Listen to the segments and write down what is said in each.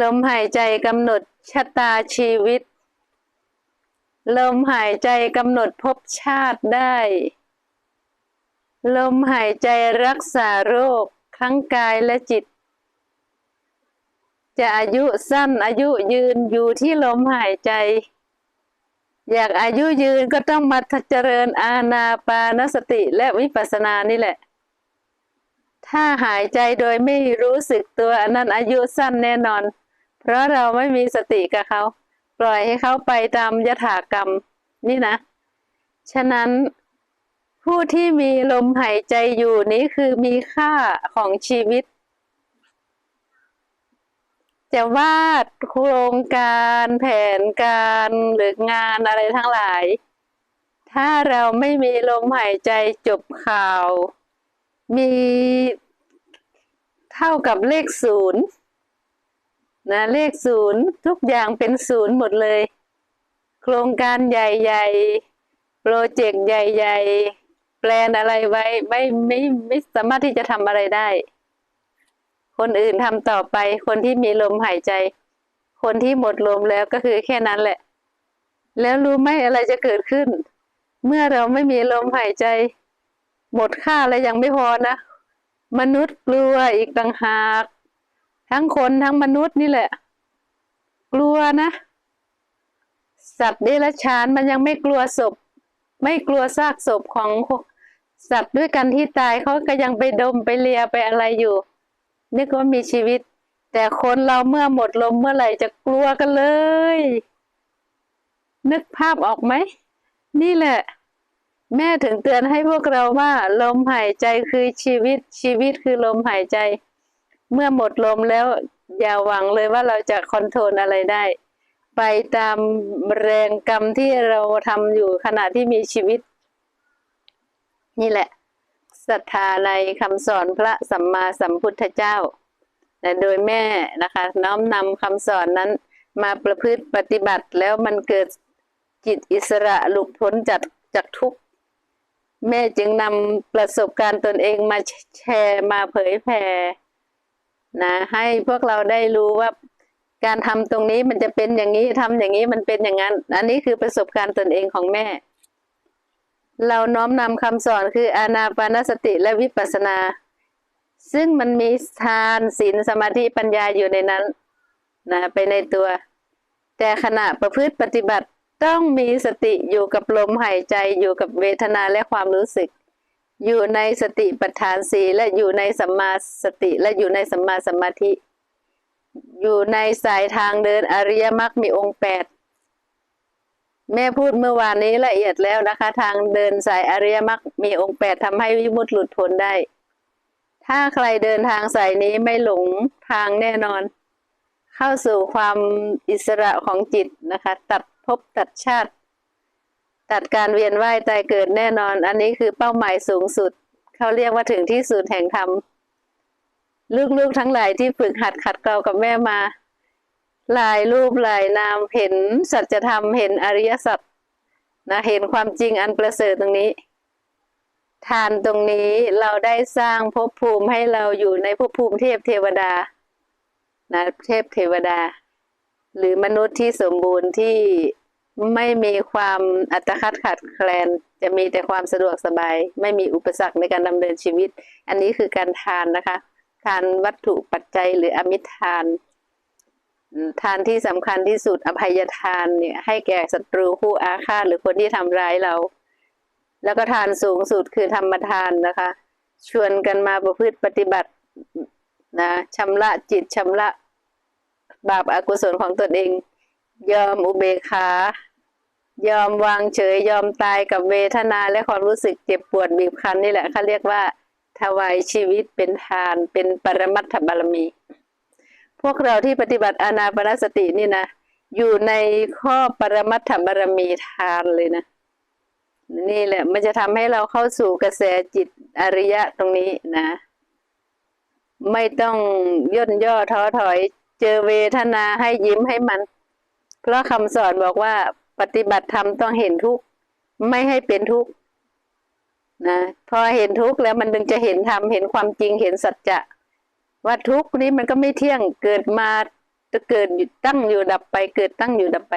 ลมหายใจกำหนดชะตาชีวิต ลมหายใจกำหนดภพชาติได้ ลมหายใจรักษาโรคทั้งกายและจิต จะอายุสั้นอายุยืนอยู่ที่ลมหายใจ อยากอายุยืนก็ต้องมาเจริญอาณาปานสติและวิปัสสนานี่แหละถ้าหายใจโดยไม่รู้สึกตัวอันนั้นอายุสั้นแน่นอน เพราะเราไม่มีสติกับเขา ปล่อยให้เขาไปตามยถากรรม นี่นะ ฉะนั้นผู้ที่มีลมหายใจอยู่นี้คือมีค่าของชีวิต จะวาดโครงการแผนการหรืองานอะไรทั้งหลาย ถ้าเราไม่มีลมหายใจจบข่าว มีเท่ากับเลขศูนย์ นะเลขศูนย์ทุกอย่างเป็นศูนย์หมดเลย โครงการใหญ่ๆ โปรเจกต์ใหญ่ๆ แปลนอะไรไว้ไม่ไม่ไม่สามารถที่จะทำอะไรได้ คนอื่นทำต่อไป คนที่มีลมหายใจ คนที่หมดลมแล้วก็คือแค่นั้นแหละ แล้วรู้ไหมอะไรจะเกิดขึ้น เมื่อเราไม่มีลมหายใจ หมดค่าแล้วยังไม่พอนะ มนุษย์กลัวอีกต่างหาก ทั้งคนทั้งมนุษย์นี่แหละ กลัวนะ สัตว์เดรัจฉานมันยังไม่กลัวศพ ไม่กลัวซากศพของสัตว์ด้วยกันที่ตายเขาก็ยังไปดมไปเลียไปอะไรอยู่นึกว่ามีชีวิต แต่คนเราเมื่อหมดลมเมื่อไหร่จะกลัวกันเลย นึกภาพออกไหม นี่แหละ แม่ถึงเตือนให้พวกเราว่า ลมหายใจคือชีวิตชีวิตคือลมหายใจ เมื่อหมดลมแล้วอย่าหวังเลยว่าเราจะคอนโทรลอะไรได้ ไปตามแรงกรรมที่เราทำอยู่ขณะที่มีชีวิต นี่แหละศรัทธาในคำสอนพระสัมมาสัมพุทธเจ้าแต่โดยแม่นะคะ น้อมนำคำสอนนั้นมาประพฤติปฏิบัติแล้วมันเกิดจิตอิสระหลุดพ้นจากจากทุกข์ แม่จึงนำประสบการณ์ตนเองมาแชร์มาเผยแผ่ นะให้พวกเราได้รู้ว่าการทำตรงนี้มันจะเป็นอย่างนี้ทำอย่างนี้มันเป็นอย่างนั้น อันนี้คือประสบการณ์ตนเองของแม่ เราน้อมนำคำสอนคืออานาปานสติและวิปัสสนา ซึ่งมันมีทานศีลสมาธิปัญญาอยู่ในนั้นนะไปในตัว แต่ขณะประพฤติปฏิบัติต้องมีสติอยู่กับลมหายใจอยู่กับเวทนาและความรู้สึก อยู่ในสติปัฏฐานสีและอยู่ในสัมมาสติและอยู่ในสัมมาสมาธิ อยู่ในสายทางเดินอริยมรรคมีองค์แปดแม่พูดเมื่อวานนี้ละเอียดแล้วนะคะ ทางเดินสายอริยมรรคมีองค์แปดทำให้วิมุตติหลุดพ้นได้ ถ้าใครเดินทางสายนี้ไม่หลงทางแน่นอน เข้าสู่ความอิสระของจิตนะคะ ตัดภพตัดชาติ ตัดการเวียนว่ายตายเกิดแน่นอน อันนี้คือเป้าหมายสูงสุด เขาเรียกว่าถึงที่สุดแห่งธรรมลูกๆทั้งหลายที่ฝึกหัดขัดเกลากับแม่มาลายรูปลายนามเห็นสัจธรรมเห็นอริยสัจนะเห็นความจริงอันประเสริฐตรงนี้ ทานตรงนี้เราได้สร้างภพภูมิให้เราอยู่ในภพภูมิเทพเทวดานะเทพเทวดา หรือมนุษย์ที่สมบูรณ์ที่ ไม่มีความอัตคัดขัดแคลน จะมีแต่ความสะดวกสบาย ไม่มีอุปสรรคในการดำเนินชีวิต อันนี้คือการทานนะคะ ทานวัตถุปัจจัยหรืออมิตรทาน ทานที่สำคัญที่สุดอภัยทานเนี่ยให้แก่ศัตรูผู้อาฆาตหรือคนที่ทำร้ายเรา แล้วก็ทานสูงสุดคือธรรมทานนะคะ ชวนกันมาประพฤติปฏิบัตินะชำระจิตชำระบาปอากุศลของตนเอง ยอมอุเบกขายอมวางเฉยยอมตายกับเวทนาและความรู้สึกเจ็บปวดบีบคั้นนี่แหละเขาเรียกว่า ถวายชีวิตเป็นทานเป็นปรมัตถบารมี พวกเราที่ปฏิบัติอานาปนสตินี่นะ อยู่ในข้อปรมัตถบารมีทานเลยนะ นี่แหละมันจะทำให้เราเข้าสู่กระแสจิตอริยะตรงนี้นะ ไม่ต้องย่นย่อท้อถอย เจอเวทนาให้ยิ้มให้มัน เพราะคำสอนบอกว่าปฏิบัติธรรมต้องเห็นทุกข์ไม่ให้เป็นทุกข์นะพอเห็นทุกข์แล้วมันถึงจะเห็นธรรมเห็นความจริงเห็นสัจจะว่าทุกนี้มันก็ไม่เที่ยงเกิดมาจะเกิดตั้งอยู่ดับไป เกิดตั้งอยู่ดับไป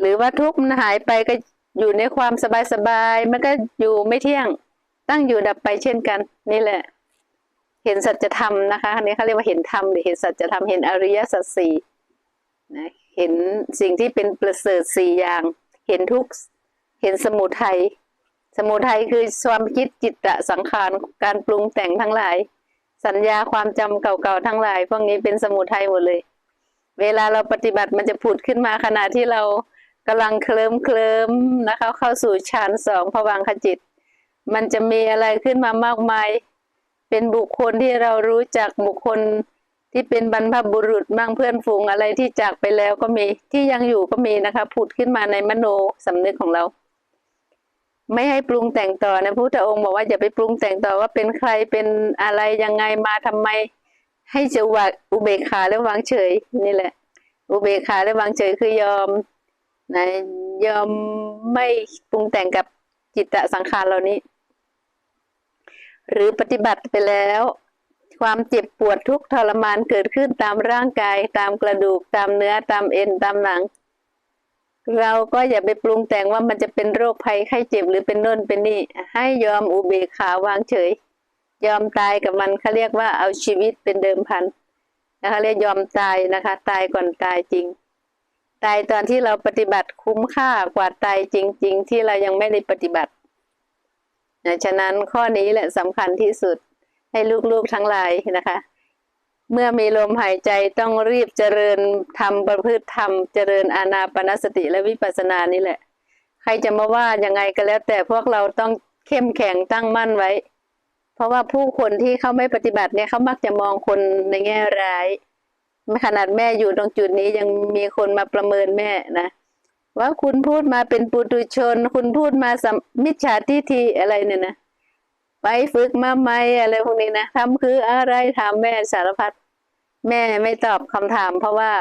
หรือว่าทุกข์มันหายไปก็อยู่ในความสบายสบายๆมันก็อยู่ไม่เที่ยงตั้งอยู่ดับไปเช่นกัน นี่แหละ เห็นสัจธรรมนะคะอันนี้เขาเรียกว่าเห็นธรรมหรือเห็นสัจธรรมเห็นอริยสัจสี่นะ เห็นสิ่งที่เป็นประเสริฐสี่อย่าง เห็นทุกเห็นสมุทัยสมุทัยคือความคิดจิตตะสังขารการปรุงแต่งทั้งหลาย สัญญาความจำเก่าๆทั้งหลาย พวกนี้เป็นสมุทัยหมดเลย เวลาเราปฏิบัติมันจะผุดขึ้นมาขณะที่เรากำลังเคลิ้มเคลิมนะคะ เข้าสู่ฌานสองผวังขจิต มันจะมีอะไรขึ้นมามากมาย เป็นบุคคลที่เรารู้จักบุคคล ที่เป็นบรรพบุรุษมังเพื่อนฝูงอะไรที่จากไปแล้วก็มีที่ยังอยู่ก็มีนะคะผุดขึ้นมาในมโนสำนึกของเรา ไม่ให้ปรุงแต่งต่อนะพระพุทธองค์บอกว่าอย่าไปปรุงแต่งต่อว่าเป็นใครเป็นอะไรยังไงมาทำไม ให้จะวางอุเบกขาและวางเฉย นี่แหละ อุเบกขาและวางเฉยคือยอมนะยอมไม่ปรุงแต่งกับจิตตสังขารเหล่านี้ หรือปฏิบัติไปแล้ว ความเจ็บปวดทุกทรมานเกิดขึ้นตามร่างกายตามกระดูกตามเนื้อตามเอ็นตามหนัง เราก็อย่าไปปรุงแต่งว่ามันจะเป็นโรคภัยไข้เจ็บหรือเป็นโน่นเป็นนี่ ให้ยอมอุเบกขาวางเฉย ยอมตายกับมันเขาเรียกว่าเอาชีวิตเป็นเดิมพันนะคะเรียกยอมตายนะคะ ตายก่อนตายจริง ตายตอนที่เราปฏิบัติคุ้มค่ากว่าตายจริง ๆ ที่เรายังไม่ได้ปฏิบัตินะฉะนั้นข้อนี้แหละสำคัญที่สุด ให้ลูกๆทั้งหลายนะคะ เมื่อมีลมหายใจต้องรีบเจริญทำประพฤติธรรมเจริญอานาปนสติและวิปัสสนานี่แหละ ใครจะมาว่ายังไงก็แล้ว แต่พวกเราต้องเข้มแข็งตั้งมั่นไว้ เพราะว่าผู้คนที่เขาไม่ปฏิบัติเนี่ยเขามักจะมองคนในแง่ร้ายขนาดแม่อยู่ตรงจุดนี้ยังมีคนมาประเมินแม่นะว่าคุณพูดมาเป็นปุตุชน คุณพูดมาสัมมิจฉาทิฏฐิอะไรเนี่ยนะ ไปฝึกมาไหมอะไรพวกนี้นะทำคืออะไรถามแม่สารพัดแม่ไม่ตอบคำถาม เพราะว่า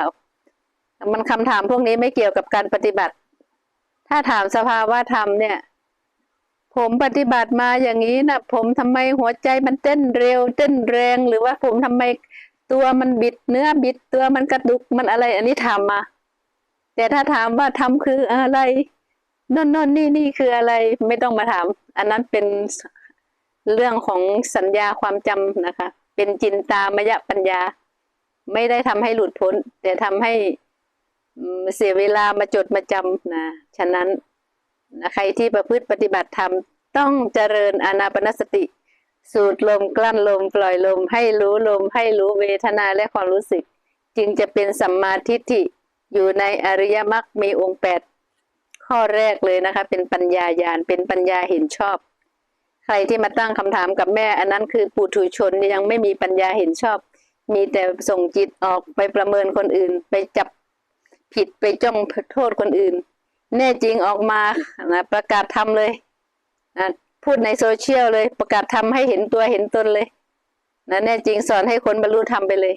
มันคำถามพวกนี้ไม่เกี่ยวกับการปฏิบัติ ถ้าถามสภาวะธรรมเนี่ย ผมปฏิบัติมาอย่างนี้นะผมทำไมหัวใจมันเต้นเร็ว เต้นแรงหรือว่าผมทำไมตัวมันบิดเนื้อบิดตัวมันกระดุกมันอะไร อันนี้ถามมา แต่ถ้าถามว่าทำคืออะไรนนนนนี่นี่คืออะไรไม่ต้องมาถาม อันนั้นเป็น เรื่องของสัญญาความจำนะคะ เป็นจินตามยปัญญา ไม่ได้ทำให้หลุดพ้น แต่ทำให้เสียเวลามาจดมาจำนะฉะนั้นนะใครที่ประพฤติปฏิบัติธรรมต้องเจริญอานาปนสติ สูดลมกลั้นลมปล่อยลม ให้รู้ลม ให้รู้เวทนาและความรู้สึก จึงจะเป็นสัมมาทิฏฐิอยู่ในอริยมรรคมีองค์แปดข้อแรกเลยนะคะ เป็นปัญญาญาณเป็นปัญญาเห็นชอบ ใครที่มาตั้งคำถามกับแม่ อันนั้นคือปุถุชนยังไม่มีปัญญาเห็นชอบ มีแต่ส่งจิตออกไปประเมินคนอื่น ไปจับผิดไปจ้องโทษคนอื่น แน่จริงออกมานะประกาศทำเลยนะพูดในโซเชียลเลยประกาศทำให้เห็นตัวเห็นตนเลยนะแน่จริงสอนให้คนบรรลุธรรมไปเลย